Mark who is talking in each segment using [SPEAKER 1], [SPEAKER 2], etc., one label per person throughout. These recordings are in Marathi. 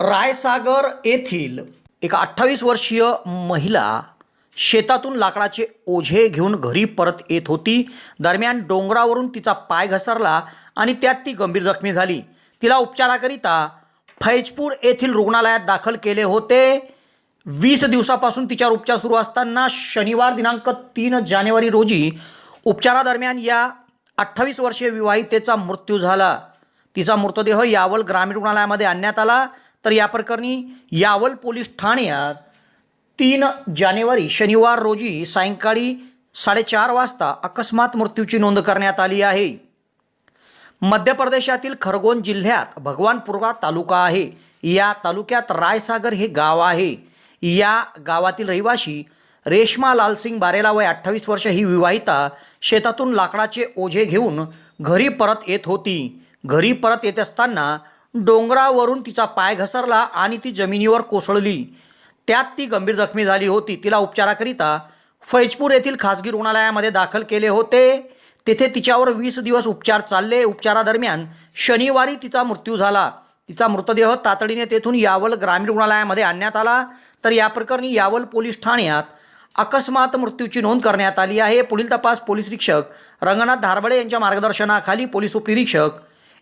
[SPEAKER 1] रायसागर येथील एक अठ्ठावीस वर्षीय महिला शेतातून लाकडाचे ओझे घेऊन घरी परत येत होती. दरम्यान डोंगरावरून तिचा पाय घसरला आणि त्यात ती गंभीर जखमी झाली. तिला उपचाराकरिता फैजपूर येथील रुग्णालयात दाखल केले होते. वीस दिवसापासून तिच्यावर उपचार सुरू असताना शनिवार दिनांक तीन जानेवारी रोजी उपचारादरम्यान या अठ्ठावीस वर्षीय विवाहितेचा मृत्यू झाला. तिचा मृतदेह यावल ग्रामीण रुग्णालयामध्ये आणण्यात आला. तर या प्रकरणी यावल पोलीस ठाण्यात तीन जानेवारी शनिवार रोजी सायंकाळी साडेचार वाजता अकस्मात मृत्यूची नोंद करण्यात आली आहे. मध्य प्रदेशातील खरगोन जिल्ह्यात भगवानपुरा तालुका आहे. या तालुक्यात रायसागर हे गाव आहे. या गावातील रहिवाशी रेश्मा लालसिंग बारेला वय अठ्ठावीस वर्ष ही विवाहिता शेतातून लाकडाचे ओझे घेऊन घरी परत येत होती. घरी परत येत असताना डोंगरावरून तिचा पाय घसरला आणि ती जमिनीवर कोसळली. त्यात ती गंभीर जखमी झाली होती. तिला उपचाराकरिता फैजपूर येथील खासगी रुग्णालयामध्ये दाखल केले होते. तेथे तिच्यावर वीस दिवस उपचार चालले. उपचारादरम्यान शनिवारी तिचा मृत्यू झाला. तिचा मृतदेह तातडीने तेथून यावल ग्रामीण रुग्णालयामध्ये आणण्यात आला. तर या प्रकरणी यावल पोलीस ठाण्यात अकस्मात मृत्यूची नोंद करण्यात आली आहे. पुढील तपास पोलीस निरीक्षक रंगनाथ धारबडे यांच्या मार्गदर्शनाखाली पोलीस उपनिरीक्षक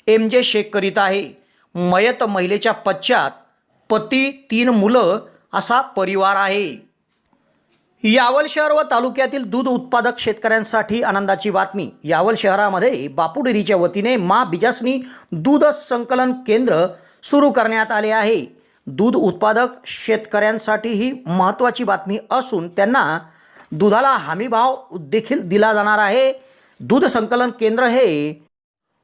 [SPEAKER 1] एम जे शेख करीत आहे. मयत महिलेच्या पश्चात पती तीन मुलं असा परिवार आहे. यावल शहर व तालुक्यातील दूध उत्पादक शेतकऱ्यांसाठी आनंदाची बातमी. यावल शहरामध्ये बापुडेरीच्या वतीने मा बिजासनी दूध संकलन केंद्र सुरू करण्यात आले आहे. दूध उत्पादक शेतकऱ्यांसाठी ही महत्त्वाची बातमी असून त्यांना दुधाला हमीभाव देखील दिला जाणार आहे. दूध संकलन केंद्र हे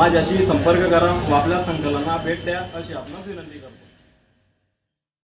[SPEAKER 2] माझ्याशी संपर्क करा व आपल्या संकलना भेट द्या अशी आपण विनंती करतो.